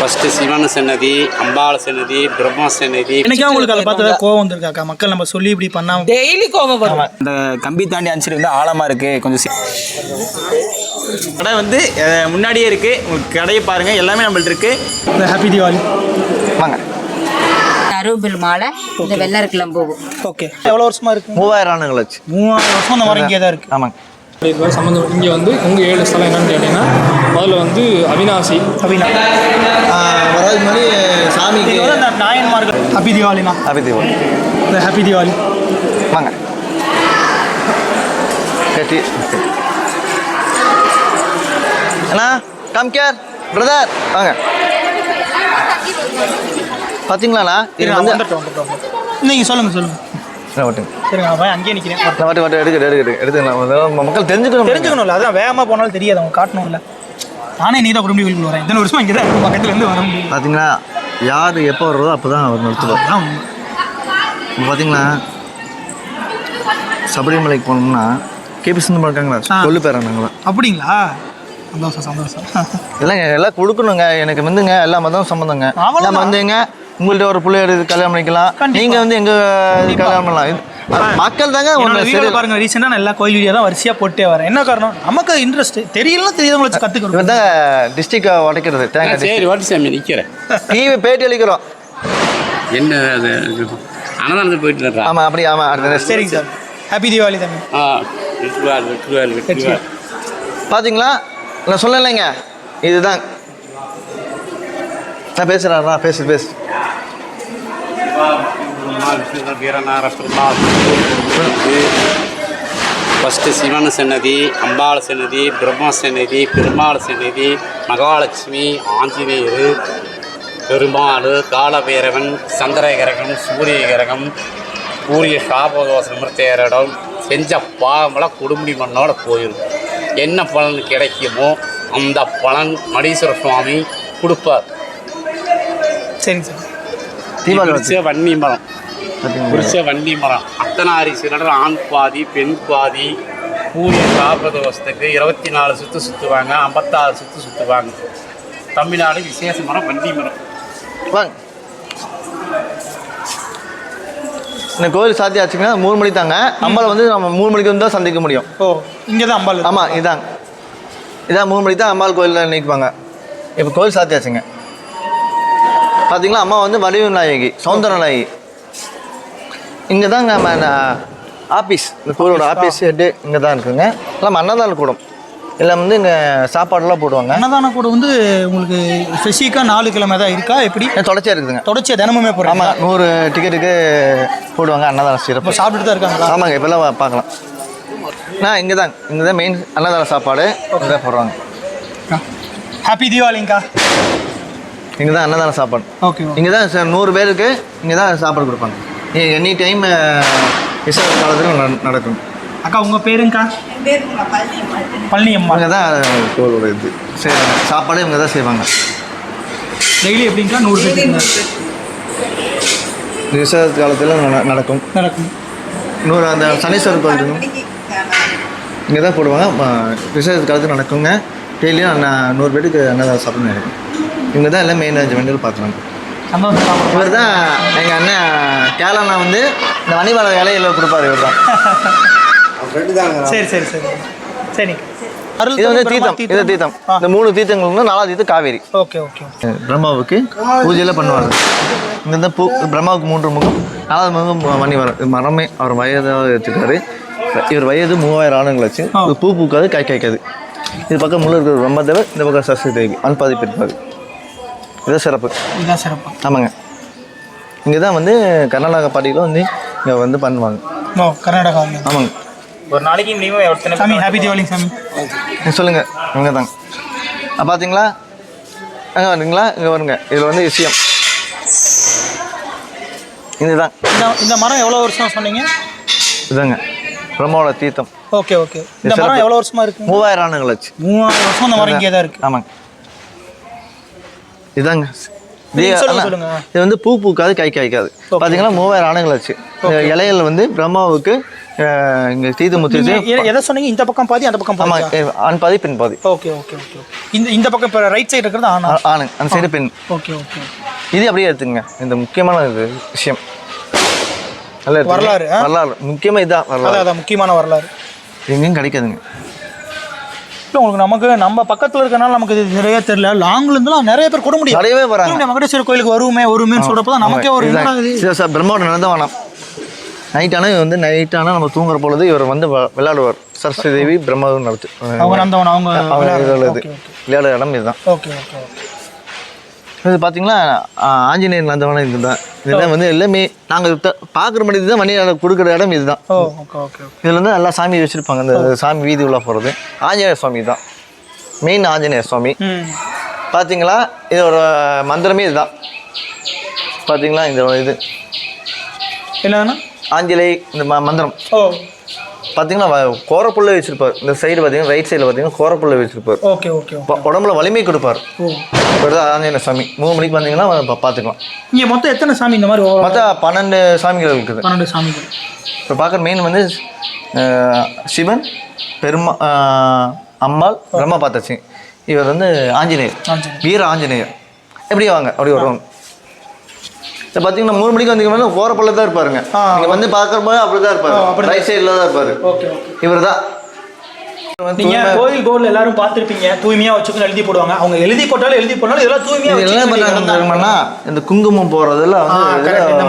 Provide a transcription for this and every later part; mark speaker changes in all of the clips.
Speaker 1: First Sivan சன்னதி அம்பாள் சன்னதி பிரம்மா சன்னதி.
Speaker 2: என்னைக்கா உங்களுக்கு அதை பார்த்து கோவம் வந்திருக்காக்கா? மக்கள் நம்ம சொல்லி இப்படி பண்ணாம
Speaker 3: டெய்லி கோபம் வரும்.
Speaker 4: இந்த கம்பி தாண்டி அனுசரி வந்து ஆழமாக இருக்குது கொஞ்சம் கடை வந்து முன்னாடியே இருக்குது உங்களுக்கு கடையை பாருங்கள் எல்லாமே நம்மள்ட்ட இருக்குது
Speaker 2: இந்த ஹாப்பி தீபாவளி
Speaker 4: வாங்க.
Speaker 5: அரும்பில் மாலை இந்த வெள்ளரிக்கலாம் பூவு
Speaker 2: ஓகே எவ்வளோ வருஷமா இருக்கு?
Speaker 6: மூவாயிரம் ஆண்டுகள் ஆச்சு
Speaker 2: மூவாயிரம் வருஷம் அந்த மரம் இங்கே தான் இருக்கு.
Speaker 6: ஆமாங்க.
Speaker 7: இதுவரை சம்மந்தம் இங்கே வந்து உங்கள் ஏழு ஸ்தலம் என்னன்னு கேட்டிங்கன்னா முதல்ல வந்து அவினாசி.
Speaker 2: அப்படின்னா
Speaker 6: வராது மாதிரி சாமிக்கு
Speaker 2: இது அந்த நாயன்மார்கள். ஹாப்பி தீபாவளினா
Speaker 6: ஹாப்பி தீபாவளி.
Speaker 2: இந்த ஹாப்பி தீபாவளி.
Speaker 6: வாங்க. கட்டி. அண்ணா கம் கேர் பிரதர் வாங்க. பார்த்தீங்களாண்ணா இது வந்து
Speaker 2: நீங்கள் சொல்லுங்க சொல்லுங்க.
Speaker 6: நான்
Speaker 2: நான் அங்கேயே நிற்கிறேன்
Speaker 6: நான் வாட்டி வாட்டி எடுக்க எடுக்க எடுத்துக்கலாம். மக்கள் தெரிஞ்சுக்கணும்
Speaker 2: தெரிஞ்சுக்கணும்ல அதான் வேகமாக போனாலும் தெரியாது அவங்க காட்டணும்ல நானே நீ தான் குடும்பி வீட்டுக்கு வரேன் இத்தனை வருஷமா இங்கே தான் பக்கத்துல இருந்து வர முடியும்
Speaker 6: பார்த்தீங்களா யார் எப்போ வர்றதோ அப்போ தான் அவர்
Speaker 2: உண்மை.
Speaker 6: இப்போ பார்த்தீங்களா சபரிமலைக்கு போனோம்னா கேபி சிந்தமா இருக்காங்களா. சொல்லு பேரானாங்களா
Speaker 2: அப்படிங்களா? சந்தோஷம் சந்தோஷம்.
Speaker 6: இல்லைங்க எல்லாம் கொடுக்கணுங்க. எனக்கு வந்துங்க எல்லா மதம் சம்மந்தங்க. நம்ம வந்துங்க உங்கள்ட்ட ஒரு பிள்ளை எடுத்து கல்யாணம் பண்ணிக்கலாம். நீங்க வந்து எங்க கல்யாணம் பண்ணலாம். மக்கள் தாங்க
Speaker 2: வீடியோ பாருங்க ரீசெண்டாக நான் எல்லா கோயில் வீடியோ தான் வரிசையாக போட்டே வரேன். என்ன காரணம்? நமக்கு இன்ட்ரெஸ்ட் தெரியலாம் தெரியாதவங்களை வச்சு கற்றுக்கணும்
Speaker 6: இவன் தான் டிஸ்ட்ரிக்டை உடைக்கிறது. தேங்காய்
Speaker 1: சரி வாட்டி சாமி நிற்கிறேன்
Speaker 6: டிவி பேட்டி அளிக்கிறோம்.
Speaker 1: என்ன அது? அன்னதானத்துக்கு போயிட்டு இருக்கா
Speaker 6: ஆமாம் அப்படி ஆமாம் அடுத்த.
Speaker 2: சரிங்க சார். ஹாப்பி தீபாவளி தம்பி
Speaker 1: ஆ
Speaker 6: பார்த்தீங்களா நான் சொல்லலைங்க. இதுதான். நான் பேசுகிறேன் பேசு பேசு.
Speaker 1: ஃபஸ்ட்டு சிவன் சன்னதி அம்பாள் சன்னதி பிரம்மா சன்னதி பெருமாள் சன்னதி மகாலட்சுமி ஆஞ்சநேயர் பெருமாள் காலபைரவன் சந்திர கிரகம் சூரிய கிரகம் சூரிய சாபதோஷ நிமிர்த்தேரிடம் செஞ்ச பாவமெல்லாம் குடும்பி மண்ணோட போயிடும் என்ன பலன் கிடைக்குமோ அந்த பலன் மடீஸ்வர சுவாமி கொடுப்பார்
Speaker 2: சரிங்க சார்
Speaker 6: தீபாவளி
Speaker 1: குறிச்ச வன்னி மரம். குறிச்ச வன்னி மரம். அத்தனாரி சிலர் ஆண் பாதி பெண் பாதி சூரிய சாபதோஷத்துக்கு இருபத்தி நாலு சுற்று சுற்றுவாங்க ஐம்பத்தாறு சுற்று சுற்றுவாங்க தமிழ்நாடு விசேஷ மரம் வன்னி மரம்.
Speaker 6: வாங்க. இந்த கோயில் சாத்தி ஆச்சுங்கன்னா மூணு மணி தாங்க. அம்பாவை வந்து நம்ம மூணு மணிக்கு வந்து தான் சந்திக்க முடியும்.
Speaker 2: ஓ இங்கே தான் அம்பாள்.
Speaker 6: ஆமாம் இதாங்க இதான் மூணு மணிக்கு தான் அம்பாள் கோயிலில் நிற்பாங்க. இப்போ கோயில் சாத்தியாச்சுங்க பார்த்தீங்களா அம்மா வந்து வடிவு நாயகி சௌந்தர நாயகி. இங்கே தாங்க நம்ம ஆபீஸ் இந்த கோயிலோட ஆபீஸ் ஹெட்டு இங்கே தான் இருக்குங்க. எல்லாம் அன்னதான கூடம். எல்லாம் வந்து இங்கே சாப்பாடுலாம் போடுவாங்க.
Speaker 2: அன்னதானம் கூட வந்து உங்களுக்கு ஸ்பெசிஃபிக்காக நாலு கிழமை தான் இருக்கா? எப்படி?
Speaker 6: தொடர்ச்சியாக இருக்குதுங்க.
Speaker 2: தொடர்ச்சியாக தினமுமே போகிறாங்க
Speaker 6: ஆமாம் நூறு டிக்கெட்டுக்கு போடுவாங்க அன்னதான
Speaker 2: இப்போ
Speaker 6: சிறப்பு.
Speaker 2: சாப்பிட்டுட்டு தான் இருக்காங்களா?
Speaker 6: ஆமாங்க இப்போல்லாம் பார்க்கலாம். நான் இங்கே தான் இங்கே தான் மெயின் அன்னதான சாப்பாடு இங்கே தான் போடுறாங்க
Speaker 2: ஹாப்பி தீபாவளிங்கக்கா
Speaker 6: இங்கே தான் அன்னதான சாப்பாடு.
Speaker 2: ஓகே
Speaker 6: இங்கே தான் சார் நூறு பேருக்கு இங்கே தான் சாப்பாடு கொடுப்பாங்க. எனி டைம் விசேஷ காலத்தில் நட- நடக்கும்.
Speaker 2: அக்கா உங்கள் பேருங்கக்கா? பழனி அம்மா.
Speaker 6: இவங்க தான் இது. செய்வாங்க சாப்பாடு இவங்க தான் செய்வாங்க.
Speaker 2: டெய்லி எப்படிங்கக்கா? நூறு பேருக்கு
Speaker 6: விசேஷ காலத்தில் நட- நடக்கும்.
Speaker 2: நடக்கும்.
Speaker 6: நூறு அந்த சனீஸ்வரர் கோயில் இங்கே தான் போடுவாங்க. விசேஷ காலத்தில் நடக்குங்க. டெய்லியும் நான் நூறு பேருக்கு அன்னதான சாப்பிட நடக்கும் இவங்க தான் எல்லாம் மெயின் அரேஞ்ச்மெண்ட்டில்
Speaker 2: சாப்பிடுறோம்.
Speaker 6: இவர் தான் எங்கள் அண்ணன் கேலண்ணா வந்து இந்த வணிவாள வேலையில் கொடுப்பாரு இவர் தான்
Speaker 2: சரி சரி சரி. சரி. அருள்
Speaker 6: இது வந்து
Speaker 2: பிரம்மா
Speaker 6: தீர்த்தம். இது தீர்த்தம். இந்த மூணு தீர்த்தங்கள் வந்து நாலாவது தீர்த்தம் காவேரி.
Speaker 2: ஓகே ஓகே
Speaker 6: பிரம்மாவுக்கு பூஜையெல்லாம் பண்ணுவாங்க. இந்த இந்த பூ பிரம்மாவுக்கு மூன்று முகம். நாலாவது முகம் மணி வரும் மரமே. அவர் வயதாக வச்சுருக்காரு இவர் வயது மூவாயிரம் ஆண்டுகள் வச்சு பூ பூக்காது காய் காய்க்காது. இது பக்கம் முள்ள இருக்கிற பிரம்மதேவர் இந்த பக்கம் சரஸ்வதி தேவி அன்பாதிப்பு இருப்பாரு இதுதான் சிறப்பு.
Speaker 2: இதுதான் சிறப்பு.
Speaker 6: ஆமாங்க. இங்கே தான் வந்து கர்நாடகா பாட்டிகளும் வந்து இங்கே வந்து பண்ணுவாங்க.
Speaker 2: ஓ கர்நாடகா
Speaker 6: ஆமாங்க.
Speaker 4: ஒரு நாளைக்கு மினிமம் எத்தனை
Speaker 2: சாமி ஹாப்பி தீபாவளி சாமி.
Speaker 6: நீங்க சொல்லுங்க. இவங்க தாங்க பார்த்தீங்களா அங்கே வரீங்களா இங்கே வருங்க இதில் வந்து விஷயம். இதுதான்.
Speaker 2: இந்த இந்த மரம் எவ்வளோ வருஷம் சொன்னீங்க?
Speaker 6: இதுதாங்க. பிரம்மாவோட தீர்த்தம்.
Speaker 2: Okay okay. இந்த. மரம் எவ்வளோ வருஷமா இருக்கு
Speaker 6: மூவாயிரம் ஆண்டுகள் ஆச்சு.
Speaker 2: மூவாயிரம் வருஷம் இந்த மரம் இங்கே தான் இருக்கு.
Speaker 6: ஆமாங்க. இதாங்க. இது வந்து பூ பூக்காது கை காய்க்காது. பார்த்தீங்கன்னா மூவாயிரம் ஆண்டுகள் ஆச்சு. இலையில வந்து பிரம்மாவுக்கு இங்கே தீது
Speaker 2: எ- எதை சொன்னீங்க? இந்த பக்கம் பாதி அந்த பக்கம்
Speaker 6: ஆமாம் ஆண் பாதி பெண் பாதி.
Speaker 2: ஓகே ஓகே ஓகே இந்த இந்த பக்கம் இப்போ ரைட் சைடு இருக்கிறது
Speaker 6: ஆணு? அந்த சைடு பெண்.
Speaker 2: ஓகே ஓகே
Speaker 6: இது அப்படியே எடுத்துங்க இந்த முக்கியமான இது விஷயம். நல்லா.
Speaker 2: வரலாறு?
Speaker 6: வரலாறு. முக்கியமாக
Speaker 2: அதான்
Speaker 6: வரலாறு
Speaker 2: முக்கியமான வரலாறு.
Speaker 6: எங்கேயும் கிடைக்காதுங்க.
Speaker 2: இல்லை உங்களுக்கு நமக்கு நம்ம பக்கத்தில் இருக்கனால நமக்கு இது நிறைய தெரியல. லாங்ல இருந்துலாம் நிறைய பேர் கூட முடியும்
Speaker 6: நிறையவே வராங்க.
Speaker 2: வெங்கடேஸ்வரர் கோயிலுக்கு வருவோமே வருவோமேன்னு சொல்றப்ப தான் நமக்கே ஒரு
Speaker 6: சார் பிரம்மாவோட நடந்த வேணாம் நைட் ஆனால் வந்து நைட் ஆனால் நம்ம தூங்குற பொழுது இவர் வந்து விளையாடுவார். சரஸ்வதி தேவி பிரம்மாவும் நடத்து
Speaker 2: அவங்க அவங்க விளையாடுறது.
Speaker 6: விளையாடுற இடம் இதுதான்.
Speaker 2: Okay okay.
Speaker 6: இது பார்த்தீங்கன்னா ஆஞ்சநேயர் நந்தவனம் இதுதான். இதுதான் வந்து எல்லாமே நாங்கள் பார்க்குற மாதிரி இதுதான் மணி கொடுக்குற இடம் இதுதான். இதில் வந்து நல்லா சாமி வச்சுருப்பாங்க அந்த சாமி வீதி உள்ள போகிறது ஆஞ்சநேயர் சுவாமி தான். மெயின் ஆஞ்சநேயர் சுவாமி. பார்த்தீங்களா இதோட மந்திரமே இதுதான். பார்த்தீங்களா இந்த இது.
Speaker 2: என்னதுன்னா?
Speaker 6: ஆஞ்சலை இந்த மந்திரம்.
Speaker 2: ஓ.
Speaker 6: பார்த்தீங்களா வ- கோரப்புள்ள வச்சிருப்பார். இந்த சைடு பார்த்தீங்கன்னா ரைட் சைடில் பார்த்தீங்கன்னா கோரப்புள்ள வச்சிருப்பார்.
Speaker 2: ஓகே ஓகே
Speaker 6: உடம்புல வலிமை கொடுப்பார். இப்படிதான் ஆஞ்சநேயர் சாமி. மூணு மணிக்கு வந்தீங்கன்னா பார்த்துக்கலாம்
Speaker 2: இங்கே மொத்தம் எத்தனை சாமி இந்த மாதிரி
Speaker 6: மொத்தம் பன்னெண்டு சாமிகள் இருக்குது.
Speaker 2: பன்னெண்டு சாமிகள்.
Speaker 6: இப்போ பார்க்குற மெயின் வந்து சிவன் பெருமா அஹ், அம்பாள் பிரம்மா பார்த்தாச்சு இவர் வந்து ஆஞ்சநேயர். வீர ஆஞ்சநேயர். எப்படி வாங்க. அப்படி வருவாங்க இப்போ பார்த்தீங்கன்னா மூணு மணிக்கு வந்தீங்கன்னா கோரப்பள்ள தான் இருப்பாருங்க. நீங்கள் வந்து பார்க்குறப்போ அப்படி தான் இருப்பாரு
Speaker 2: அப்படிதான்.
Speaker 6: ரைட் சைடில் தான் இருப்பாரு.
Speaker 2: Okay okay.
Speaker 6: இவர் தான்
Speaker 2: நீங்க கோயில் கோல் எல்லாரும் பார்த்துருப்பீங்க. தூய்மையா வச்சுக்கணும் எழுதி போடுவாங்க. அவங்க எழுதி போட்டாலும் எழுதி போட்டாலும் இதெல்லாம் தூய்மையா
Speaker 6: இது என்ன
Speaker 2: வச்சுக்க வேண்டிய
Speaker 6: பண்ணுறாங்க
Speaker 2: இடம் தான்.
Speaker 6: தெரியுமாண்ணா இந்த குங்குமம் போடுறதுல
Speaker 2: ஆ,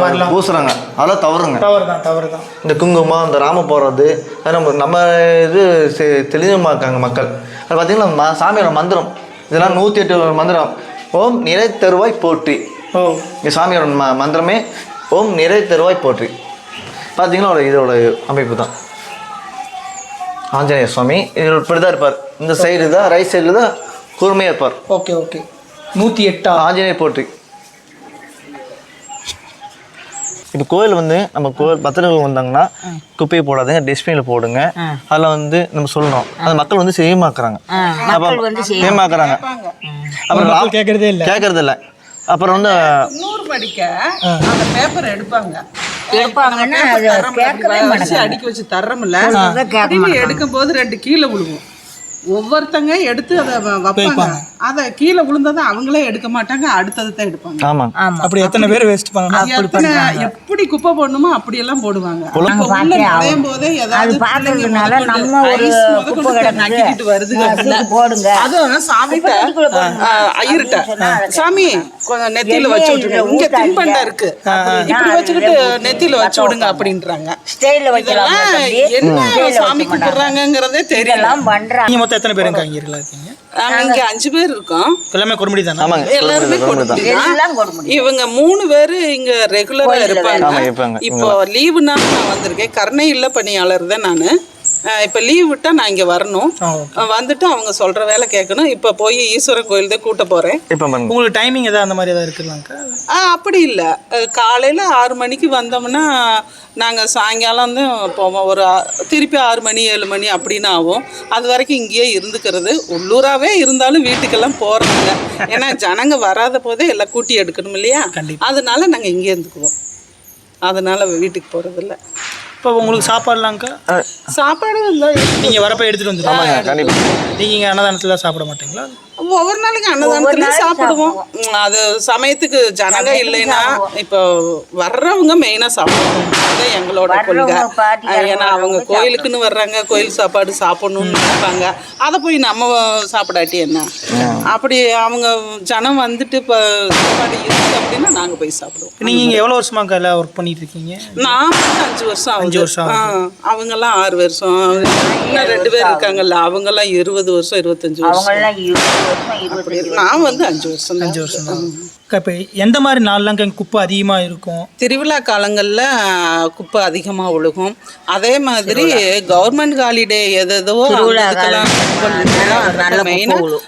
Speaker 6: வந்து. பூசுறாங்க. அதெல்லாம் தவறுங்க.
Speaker 2: தவறு தான் தவறு தான்
Speaker 6: இந்த குங்குமம் இந்த ராம போடுறது அது நம்ம நம்ம இது செ- தெளிவுமாக்காங்க மக்கள். அது பார்த்தீங்கன்னா சாமியோட மந்திரம். இதெல்லாம் நூற்றி எட்டு மந்திரம். ஓம் நிறை தருவாய் போற்றி. இந்த சாமியோட ம மந்திரமே ஓம் நிறை தருவாய் போற்றி. பார்த்தீங்கன்னா ஒரு இதோட அமைப்பு தான். ஆஞ்சநேய சுவாமி இது இப்படி தான் இருப்பார். இந்த சைடு தான் ரைட் சைடில் தான் கூர்மையாக இருப்பார்.
Speaker 2: Okay okay. நூற்றி எட்டா?
Speaker 6: ஆஞ்சநேயர் போற்றி. இப்போ கோயில் வந்து நம்ம கோயில் பக்தர்கள் வந்தாங்கன்னா குப்பையை போடாதுங்க டஸ்ட்பினில் போடுங்க. அதில் வந்து நம்ம சொல்லணும். அது மக்கள் வந்து செய்யமாக்குறாங்க.
Speaker 5: செய்ய
Speaker 6: செய்யமாக்குறாங்க. அப்புறம்
Speaker 2: கேட்கறதே இல்லை
Speaker 6: கேட்கறது இல்லை. அப்புறம் வந்து
Speaker 3: நூறு படிக்க அந்த பேப்பர் எடுப்பாங்க.
Speaker 5: எடுப்பாங்கன்னா அது கேட்கவே மாட்டாங்க.
Speaker 3: அடிக்க வச்சு தர்றோம்ல
Speaker 5: சொல்றதை கேட்க
Speaker 3: அப்படின்னு எடுக்கும் போது ரெண்டு கீழே விழுவும். ஒவ்வொருத்தங்க எடுத்து அதை வைப்பாங்க. அதை கீழே விழுந்ததை அவங்களே எடுக்க மாட்டாங்க அடுத்தது தான் எடுப்பாங்க.
Speaker 6: ஆமாம்
Speaker 5: ஆமா.
Speaker 2: அப்படி எத்தனை பேர் வேஸ்ட்
Speaker 3: எத்தனை எப்படி குப்பை போடணுமோ அப்படியெல்லாம் போடுவாங்க. நுழையும் போதே ஏதாவது
Speaker 5: பார்த்ததுனால நம்ம ஒரு குப்பை
Speaker 3: வருதுங்க
Speaker 5: தூக்கி போடுங்க.
Speaker 3: அதுவும்
Speaker 5: போடுங்க.
Speaker 3: ஐயர்கிட்ட சாமி கொஞ்சம் நெத்தியில வச்சு விட்டுருங்க. இங்க. தின்பண்டம் இருக்கு. இப்படி வச்சுக்கிட்டு நெத்தியில வச்சு விடுங்க அப்படின்றாங்க.
Speaker 5: வைக்கலாம்
Speaker 3: என்ன சாமி கும்பிடுறாங்கங்கிறதே தெரியல
Speaker 5: பண்றாங்க.
Speaker 2: நீங்க மொத்தம் எத்தனை பேர் இருக்காங்க இருக்கீங்களா இருக்கீங்க
Speaker 3: நாங்க இங்க அஞ்சு பேர் இருக்கோம்.
Speaker 2: எல்லாமே கொடுமுடி தானே?
Speaker 6: ஆமாங்க
Speaker 3: எல்லாருமே
Speaker 5: எல்லாம் முடியும்
Speaker 3: இவங்க மூணு பேரு இங்க ரெகுலரா
Speaker 6: ஆமா,
Speaker 3: இருப்பாங்க. இப்போ லீவுனால நான் வந்திருக்கேன். கருணை இல்ல பணியாளர் தான் நானு. இப்ப லீவ் விட்டா நான் இங்க வரணும். வந்துட்டு அவங்க சொல்ற வேலை கேட்கணும். இப்ப போய் ஈஸ்வரன் கோயில் தான் கூட்ட போறேன்.
Speaker 6: இப்போ பாருங்க
Speaker 2: உங்களுக்கு டைமிங் ஏதாவது அந்த மாதிரி ஏதாவது இருக்குல்லாங்க்கா
Speaker 3: ஆ அப்படி இல்லை. காலையில் ஆறு மணிக்கு வந்தோம்னா நாங்கள் சாயங்காலம் தான் போவோம். ஒரு திருப்பி ஆறு மணி ஏழு மணி அப்படின்னு ஆகும். அது வரைக்கும் இங்கேயே இருந்துக்கிறது. உள்ளூராகவே இருந்தாலும் வீட்டுக்கெல்லாம் போகிறதில்ல ஏன்னா ஜனங்க வராத போதே எல்லாம் கூட்டி எடுக்கணும் இல்லையா? அதனால நாங்கள் இங்கே இருந்துக்குவோம். அதனால வீட்டுக்கு போகிறதில்ல
Speaker 2: இப்போ உங்களுக்கு சாப்பாடுலாங்க்கா
Speaker 3: சாப்பாடு இல்லை.
Speaker 2: நீங்கள் வரப்போ எடுத்துகிட்டு வந்துடுவாங்க
Speaker 6: கண்டிப்பாக
Speaker 2: நீங்கள் இங்கே அன்னதானத்தில் சாப்பிட மாட்டீங்களா?
Speaker 3: ஒவ்வொரு நாளைக்கு அன்னதானத்துல சாப்பிடுவோம். அது சமயத்துக்கு ஜனங்க இல்லைன்னா இப்போ வர்றவங்க மெயினா சாப்பிடுவோம். அதுதான் எங்களோட கொள்கை. ஏன்னா அவங்க கோயிலுக்குன்னு வர்றாங்க கோயில் சாப்பாடு சாப்பிடணும்னு நினைப்பாங்க. அதை போய் நம்ம சாப்பிடாட்டி என்ன? அப்படி அவங்க ஜனம் வந்துட்டு இப்போ சாப்பாடு இருக்கு அப்படின்னா நாங்க போய் சாப்பிடுவோம்.
Speaker 2: நீங்கள் எவ்வளோ வருஷமாக்கா எல்லாம் ஒர்க் பண்ணிட்டு இருக்கீங்க?
Speaker 3: நான் அஞ்சு வருஷம்.
Speaker 2: அஞ்சு வருஷம்
Speaker 3: அவங்கெல்லாம் ஆறு வருஷம். இன்னும் ரெண்டு பேர் இருக்காங்கல்ல அவங்கெல்லாம் இருபது வருஷம் இருபத்தஞ்சு வருஷம். நான் வந்து அஞ்சு வருஷம்.
Speaker 2: அஞ்சு வருஷம் தான். இப்போ எந்த மாதிரி நாள்லாங்க இங்கே குப்பை அதிகமாக இருக்கும்?
Speaker 3: திருவிழா காலங்களில் குப்பை அதிகமாக விழுகும் அதே மாதிரி கவர்மெண்ட் ஹாலிடே எது எதுவோ
Speaker 5: திருவிழா காலம் நல்ல குப்பை விழும்.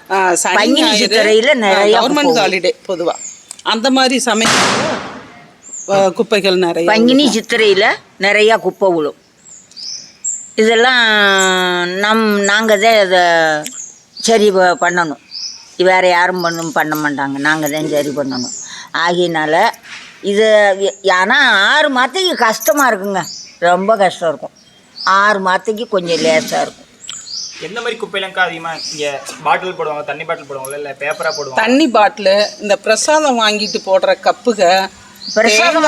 Speaker 5: பங்குனி சித்திரையில நிறைய
Speaker 3: கவர்மெண்ட் ஹாலிடே பொதுவாக அந்த மாதிரி சமயத்தில் குப்பைகள் நிறைய
Speaker 5: பங்கினி சித்திரையில் நிறையா குப்பை விழும் இதெல்லாம் நம் நாங்கள் தான் இதை சரி பண்ணணும். வேறு யாரும் பண்ணும் பண்ண மாட்டாங்க. நாங்கள் தான் சரி பண்ணணும். ஆகையினால இது ஆனால் ஆறு மாதத்துக்கு கஷ்டமாக இருக்குங்க. ரொம்ப கஷ்டம் இருக்கும். ஆறு மாதத்துக்கு கொஞ்சம் லேசாக இருக்கும்.
Speaker 4: எந்த மாதிரி குப்பையிலங்கா அதிகமாக இங்கே பாட்டில் போடுவாங்க தண்ணி பாட்டில் போடுவாங்க இல்லை பேப்பராக போடுவாங்க?
Speaker 3: தண்ணி பாட்டிலு இந்த பிரசாதம் வாங்கிட்டு போடுற கப்புக
Speaker 5: பிரசாதம்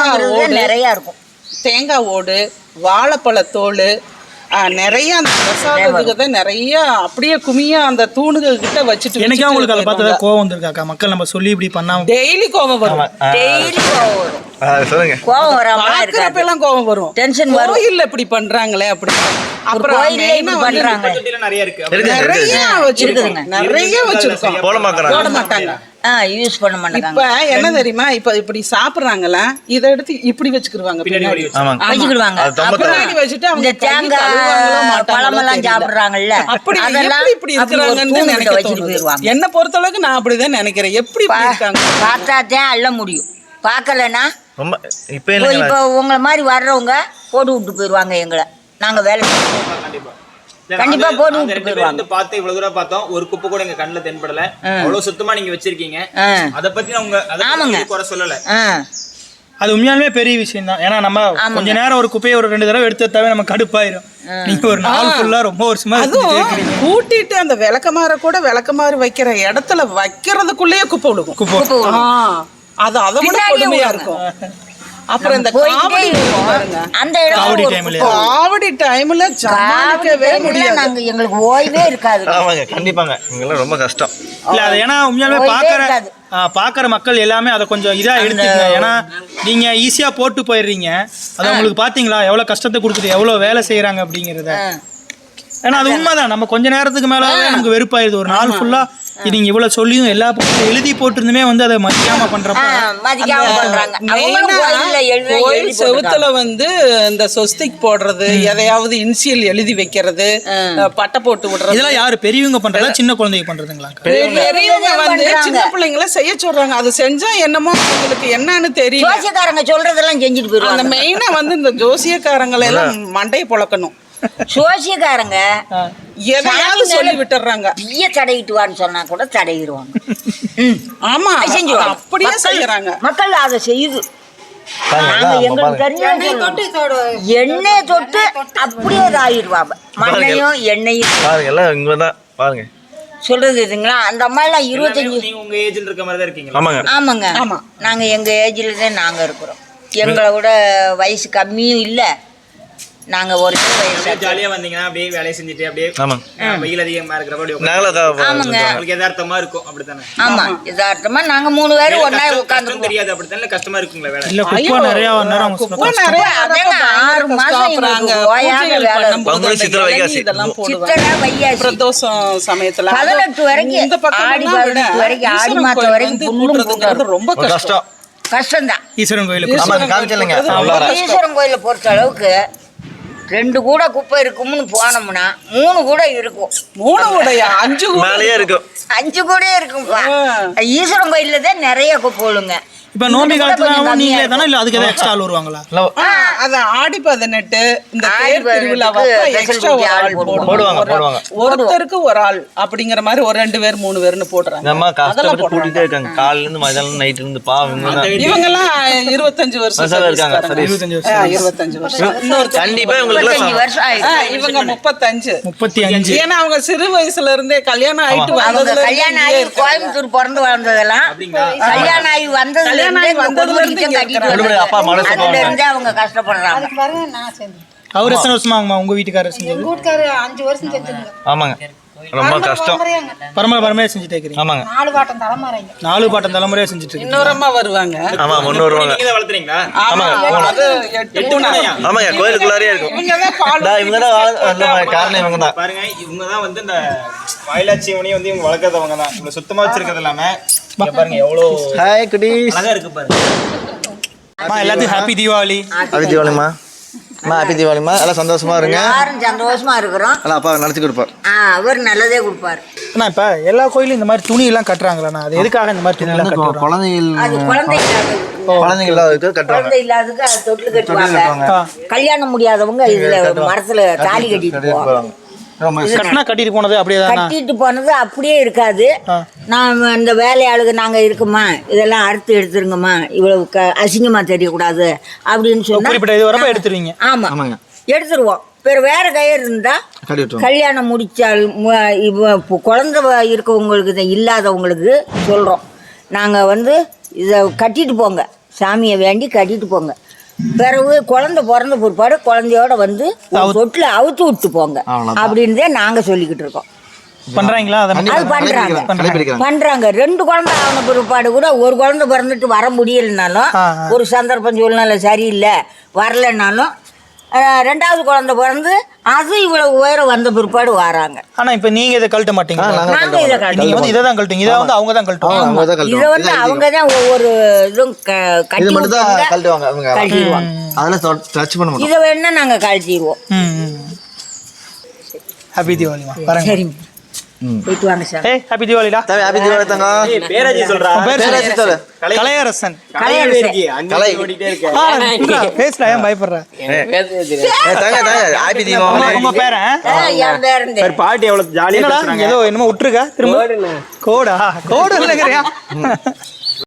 Speaker 5: நிறையா இருக்கும்.
Speaker 3: தேங்காய் ஓடு வாழைப்பழத்தோல் நிறைய அந்த பிரசாதத்துக்கு தான் நிறைய அப்படியே குமியா அந்த தூணுகள் கிட்ட வச்சுட்டு
Speaker 2: எனக்கே உங்களுக்கு அதை பார்த்தா கோவம் வந்திருக்காக்கா மக்கள் நம்ம சொல்லி இப்படி பண்ணாம
Speaker 3: டெய்லி கோபம் வரும்.
Speaker 5: டெய்லி கோவம் வரும்.
Speaker 6: சொல்லுங்க.
Speaker 5: கோவம்
Speaker 3: பாக்குறப்ப
Speaker 5: இருக்காது.
Speaker 3: எல்லாம் கோபம் வரும்.
Speaker 5: டென்ஷன் வரும்.
Speaker 3: கோயில்ல இப்படி பண்றாங்களே அப்படி அப்புறம்
Speaker 4: நிறைய.
Speaker 3: நிறைய வச்சிருக்கோங்க. நிறைய வச்சிருக்கோம்.
Speaker 6: போட
Speaker 3: மாட்டாங்க.
Speaker 5: யூஸ் பண்ண மாட்டாங்க.
Speaker 3: இப்ப என்ன தெரியுமா? இப்ப இப்படி சாப்பிடுறாங்கல்ல இதை எடுத்து இப்படி வச்சுக்கிருவாங்க பின்னாடி
Speaker 6: ஆமாங்க.
Speaker 5: வச்சுக்கிடுவாங்க.
Speaker 3: பின்னாடி வச்சுட்டு அவங்க
Speaker 5: தேங்காய் பழமெல்லாம். சாப்பிடுறாங்கல்ல.
Speaker 3: அப்படி
Speaker 5: அதெல்லாம்
Speaker 3: இப்படி இருக்கிறாங்கன்னு நினைக்க
Speaker 5: வச்சுட்டு
Speaker 3: என்ன பொறுத்தளவுக்கு நான் அப்படிதான் நினைக்கிறேன். எப்படி இருக்காங்க?
Speaker 5: பார்த்தா தான் அள்ள முடியும். பார்க்கலன்னா
Speaker 6: ரொம்ப இப்போ
Speaker 5: இப்போ உங்களை மாதிரி வர்றவங்க போட்டு விட்டு போயிடுவாங்க எங்களை. நாங்க வேலை செய்யணும்.
Speaker 4: கண்டிப்பா
Speaker 5: போட்டு விட்டு
Speaker 4: ரெண்டு பேரும்
Speaker 5: போயிடுவாங்க.
Speaker 4: வந்து பார்த்து இவ்வளவு தூரம் பார்த்தோம். ஒரு குப்பை கூட எங்க கண்ணுல தென்படல. அவ்வளவு சுத்தமா நீங்க வச்சிருக்கீங்க. அத பத்தி நான் உங்க
Speaker 5: ஆமாங்க.
Speaker 4: குறை சொல்லல.
Speaker 2: அது உண்மையாலுமே பெரிய விஷயம் தான். ஏன்னா நம்ம கொஞ்ச நேரம் ஒரு குப்பையை ஒரு ரெண்டு தடவை எடுத்து தவிர நம்ம கடுப்பாயிரும். நீங்க ஒரு நாள் ஃபுல்லா ரொம்ப வருஷமா.
Speaker 3: கூட்டிட்டு அந்த விளக்கமாற கூட விளக்கமாறு வைக்கிற இடத்துல வைக்கிறதுக்குள்ளேயே குப்பை விழுகும்.
Speaker 2: குப்பை.
Speaker 3: அது அதை விட கொடுமையா. இருக்கும். அப்புறம் இந்த
Speaker 5: போயிட்டே
Speaker 3: காவடி
Speaker 5: இருக்கோம். அந்த இடம்
Speaker 2: காவடி
Speaker 5: ஒரு
Speaker 2: டைம்ல.
Speaker 3: காவடி டைம்ல சமாளிக்கவே முடியாது.
Speaker 5: நாங்க எங்களுக்கு ஓய்வே இருக்காது.
Speaker 6: ஆமாங்க கண்டிப்பாங்க. இங்கெல்லாம் ரொம்ப கஷ்டம்.
Speaker 2: இல்ல அது ஏன்னா உண்மையாலுமே பாக்குற
Speaker 5: இருக்காது.
Speaker 2: ஆ, பாக்குற மக்கள் எல்லாமே அதை கொஞ்சம் இதா எடுத்துக்கங்க. ஏன்னா நீங்க ஈஸியா போட்டு போயிடுறீங்க. அது உங்களுக்கு பாத்தீங்களா? எவ்வளவு கஷ்டத்தை கொடுத்துட்டு எவ்வளவு வேலை செய்யறாங்க அப்படிங்கறத. ஏன்னா அது உண்மைதான். நம்ம கொஞ்ச நேரத்துக்கு மேலாவே நமக்கு வெறுப்பாயிருது. ஒரு நாள் ஃபுல்லா நீங்க இவ்வளவு சொல்லியும் எல்லா பக்கமும் எழுதி போட்டிருந்துமே வந்து அதை மதிக்காம பண்றப்ப
Speaker 5: மதிக்காம பண்றாங்க.
Speaker 3: கோயில். செவுத்துல வந்து இந்த சொஸ்திக் போடுறது எதையாவது இனிஷியல் எழுதி வைக்கிறது பட்டை போட்டு விடுறது.
Speaker 2: இதெல்லாம் யாரு? பெரியவங்க பண்றதா சின்ன குழந்தைங்க பண்றதுங்களா?
Speaker 3: பெரியவங்க வந்து. சின்ன பிள்ளைங்கள செய்ய சொல்றாங்க. அது செஞ்சா என்னமோ அவங்களுக்கு என்னன்னு தெரியல.
Speaker 5: ஜோசியக்காரங்க சொல்றதெல்லாம் செஞ்சுட்டு
Speaker 3: அந்த
Speaker 5: போயிருவாங்க
Speaker 3: மெயினா வந்து இந்த ஜோசியக்காரங்களை எல்லாம் மண்டையை பொளக்கணும்
Speaker 5: ஜோசியக்காரங்க
Speaker 3: எதையாவது சொல்லி விட்டுறாங்க.
Speaker 5: தீய தடையிட்டு வான்னு சொன்னா கூட தடையிடுவாங்க.
Speaker 3: ஆமா
Speaker 5: அது செஞ்சுருவாங்க.
Speaker 3: அப்படியே செய்யறாங்க.
Speaker 5: மக்கள் அதை செய்யுது. எண்ணெய் தொட்டு அப்படியே இதாகிடுவாங்க மண்ணையும் எண்ணெயும்.
Speaker 6: பாருங்க எல்லாம் இங்கே தான் பாருங்க.
Speaker 5: சொல்றது இதுங்களா? அந்த அம்மா எல்லாம் இருபத்தஞ்சு
Speaker 4: நீங்க உங்க ஏஜ்ல இருக்க மாதிரி தான் இருக்கீங்களா?
Speaker 6: ஆமாங்க.
Speaker 5: ஆமாங்க.
Speaker 3: ஆமா.
Speaker 5: நாங்க எங்க ஏஜ்ல தான் நாங்க இருக்கிறோம். எங்களை விட வயசு கம்மியும் இல்ல. நாங்க ஒரு
Speaker 4: ஜாலியா வந்தீங்கன்னா அப்படியே வேலையை செஞ்சுட்டு அப்படியே வெயில் அதிகமா இருக்கிறப்ப
Speaker 5: ஆமாங்க.
Speaker 4: உங்களுக்கு எதார்த்தமா இருக்கும் அப்படித்தானே?
Speaker 5: ஆமா யதார்த்தமா நாங்க மூணு பேரும்
Speaker 4: கஷ்டம்
Speaker 5: உட்காந்துருக்கோம்
Speaker 4: தெரியாது அப்படித்தானே? கஷ்டமா இருக்குங்களா வேலை?
Speaker 2: இல்ல குப்பை நிறைய நேரம் அவங்க
Speaker 3: குப்பை
Speaker 2: சொல்ல
Speaker 3: நிறைய
Speaker 5: அதாங்க,
Speaker 3: வரப்ப
Speaker 5: ஆறு மாசம்
Speaker 3: கஷ்டப்படுறாங்க.
Speaker 5: எங்களுக்கு ஓயாம
Speaker 3: பூஜைகள்
Speaker 5: வேலை
Speaker 3: பண்ணும்போது
Speaker 6: அவங்களுக்கு
Speaker 3: அந்த
Speaker 6: சித்திரை
Speaker 3: இளநீ
Speaker 6: வைகாசி.
Speaker 3: இதெல்லாம் போடுவாங்க.
Speaker 5: சித்திரை வைகாசி.
Speaker 3: பிரதோஷம் சமயத்துல.
Speaker 5: பதினெட்டு வரைக்கும்,
Speaker 3: இந்த பக்கம்
Speaker 5: ஆடி
Speaker 3: எல்லாம் விட
Speaker 5: பதினெட்டு வரைக்கும், ஆடி மாசம் வரைக்கும்.
Speaker 3: ரொம்ப கஷ்டம்.
Speaker 6: கஷ்டம்.
Speaker 5: கஷ்டம்தான்.
Speaker 2: ஈஸ்வரன் கோயிலுக்கு
Speaker 5: ஈஸ்வரன் கோயிலை பொறுத்த அளவுக்கு ரெண்டு கூட குப்பை இருக்கும்னு போனோம்னா மூணு கூட இருக்கும்.
Speaker 3: மூணு உடைய அஞ்சு கூட
Speaker 6: மேலேயே இருக்கும்.
Speaker 5: அஞ்சு கூட இருக்கும்பா ஈஸ்வரன் கோயில்ல தான் நிறைய குப்பை விழுங்க
Speaker 2: இப்ப நோம்பி காலத்துல நீங்களே. தானே? இல்ல அதுக்கு எக்ஸ்ட்ரா ஆள் வருவாங்களா?
Speaker 3: அது ஆடி பதினெட்டு இந்த தேர் திருவிழா
Speaker 5: பதினெட்டுக்கு
Speaker 3: எக்ஸ்ட்ரா ஒரு
Speaker 5: ஆள் போடுவாங்க.
Speaker 6: போடுவாங்க,
Speaker 3: ஒரு-
Speaker 6: போடுவாங்க.
Speaker 3: ஒருத்தருக்கு ஒரு ஆள் அப்படிங்கிற மாதிரி ஒரு ரெண்டு பேர் மூணு பேர்னு போடுறாங்க. அதெல்லாம்
Speaker 6: கஷ்டப்பட்டு கூட்டிகிட்டே இருக்காங்க. காலையில இருந்து மதியானம் நைட்ல இருந்து பாவம் இவங்க
Speaker 3: எல்லாம் இருபத்தஞ்சு வருஷம்
Speaker 6: இருக்காங்க.
Speaker 2: இருபத்தஞ்சு வருஷம்.
Speaker 6: கண்டிப்பா இவங்களுக்கு
Speaker 3: இவங்க முப்பத்தஞ்சு.
Speaker 2: முப்பத்தி அஞ்சு.
Speaker 3: ஏன்னா அவங்க சிறு வயசுல இருந்தே கல்யாணம் ஆயிட்டு வந்ததுல
Speaker 5: கல்யாணம் ஆகி கோயம்புத்தூர் பிறந்து வளர்ந்ததெல்லாம் கல்யாணம் ஆகி வந்ததுல அவங்க கஷ்டப்படுறாங்க.
Speaker 2: அவர் எத்தனை வருஷமா ஆகுமா உங்க வீட்டுக்காரர் செஞ்சது?
Speaker 8: வீட்டுக்காரு அஞ்சு வருஷம் செஞ்சுருங்க
Speaker 6: ஆமாங்க. ரொம்ப கஷ்டம்.
Speaker 2: பரம்பரை பரமையா செஞ்சுட்டு
Speaker 6: ஆமாங்க.
Speaker 8: நாலு பாட்டம் தலைமுறைங்க.
Speaker 2: நாலு பாட்டம் தலைமுறையா செஞ்சுட்டு இருக்கீங்க
Speaker 3: இன்னொரு அம்மா வருவாங்க.
Speaker 6: ஆமா முன்னூறு வருவாங்க
Speaker 4: வளர்த்துறீங்களா.
Speaker 6: ஆமாங்க. கோயிலுக்குள்ளாரே இருக்கும். இவங்க தான் காரணம் இவங்க தான்.
Speaker 4: பாருங்க இவங்க தான் வந்து இந்த வாயிலாட்சியவனையும் வந்து இவங்க வளர்க்கறவங்க தான். இவ்வளவு சுத்தமா வச்சிருக்கிறது இல்லாம பாருங்க
Speaker 6: ஹாய் குட்டீஸ்
Speaker 4: அழகா இருக்கு பாருங்க.
Speaker 2: அம்மா எல்லாத்துக்கும் ஹாப்பி தீபாவளி
Speaker 6: ஹாப்பி தீபாவளிமா அம்மா ஹாப்பி தீபாவளிமா எல்லாம் சந்தோஷமா இருங்க.
Speaker 5: எல்லாரும் சந்தோஷமா இருக்கிறோம்.
Speaker 6: எல்லாம் அப்பா நடத்தி கொடுப்பார்.
Speaker 5: ஆ, அவர் நல்லதே கொடுப்பாரு.
Speaker 2: அண்ணா இப்ப எல்லா கோயிலும் இந்த மாதிரி துணி எல்லாம் கட்டுறாங்களா அது எதுக்காக இந்த மாதிரி துணி எல்லாம் கட்டுறாங்க
Speaker 6: குழந்தைகள்
Speaker 5: அது குழந்தை
Speaker 6: இல்லாததுக்கு
Speaker 5: இல்லாததுக்கு தொட்டில் கட்டுவாங்க. கல்யாணம் முடியாதவங்க இதுல மரத்துல தாலி கட்டிட்டு போவாங்க.
Speaker 2: கட்டினா கட்டிட்டு போனது அப்படியே
Speaker 5: கட்டிட்டு போனது அப்படியே இருக்காது. நான் இந்த வேலையாளுங்க நாங்க இருக்குமா? இதெல்லாம் அறுத்து எடுத்துருங்கம்மா. இவ்வளவு க அசிங்கமா தெரியக்கூடாது அப்படின்னு சொன்னா
Speaker 2: குறிப்பிட்ட இது வரப்ப எடுத்துருவீங்க.
Speaker 5: ஆமா.
Speaker 6: ஆமாங்க.
Speaker 5: எடுத்துருவோம். வேறு வேறு கயிறு இருந்தால் கல்யாணம் முடிச்சால் இப்போ குழந்தை இருக்கவங்களுக்கு இது இல்லாதவங்களுக்கு சொல்கிறோம் நாங்கள் வந்து இதை கட்டிட்டு போங்க. சாமியை வேண்டி கட்டிட்டு போங்க. பிறகு குழந்தை பிறந்த பிற்பாடு குழந்தையோட வந்து தொட்டில் அவுத்து விட்டு போங்க. அப்படின்றதே நாங்கள் சொல்லிக்கிட்டு இருக்கோம்
Speaker 2: பண்றாங்களா அதை
Speaker 5: பண்றாங்க. பண்றாங்க ரெண்டு குழந்தை ஆன பிற்பாடு கூட ஒரு குழந்தை பிறந்துட்டு வர முடியலனாலும். ஒரு சந்தர்ப்பம் சூழ்நிலை சரியில்லை வரலைன்னாலும் அஹ், ரெண்டாவது குழந்தை பிறந்து அது இவ்வளவு உயரம் வந்த பிற்பாடு வராங்க.
Speaker 2: ஆனா இப்ப நீங்க இதை கழட்ட மாட்டீங்க.
Speaker 6: நாங்க
Speaker 5: இதை
Speaker 2: வந்து இதை தான் கழட்டுங்க இதை வந்து அவங்க தான்
Speaker 6: தான்
Speaker 5: இதை வந்து அவங்க தான் ஒவ்வொரு இதுவும் கட்டி
Speaker 6: மட்டும் தான் கழட்டுவாங்க அவங்க.
Speaker 5: கழட்டிடுவாங்க.
Speaker 6: அதெல்லாம் டச் பண்ண மாட்டோம்.
Speaker 5: இதை வேணா நாங்க கழட்டிடுவோம்.
Speaker 2: ஹாப்பி பாருங்க.
Speaker 5: சரிங்க போயிட்டு வாங்க சார்.
Speaker 2: ஏய் ஹாப்பி தீபாவளிடா.
Speaker 6: தேவை ஹாப்பி தீபாவளி தங்க.
Speaker 4: பேராஜி சொல்றா.
Speaker 2: உன் பேர்
Speaker 6: பேராசி
Speaker 2: சொல்லு.
Speaker 6: சொல்லு.
Speaker 2: கலையரசன்.
Speaker 4: அங்கே
Speaker 6: கலை.
Speaker 4: ஓடிட்டே இருக்க.
Speaker 2: பேசுடா ஏன் பயப்படுற?
Speaker 6: ஏய், தங்க தங்க ஹாப்பி தீபாவளி.
Speaker 2: உங்க பேர
Speaker 4: பாட்டி எவ்வளவு ஜாலியா பேசுறாங்க?
Speaker 2: ஏதோ என்னமோ விட்டுருக்கா திரும்ப? கோடா கோடு இல்லைங்கிறியா?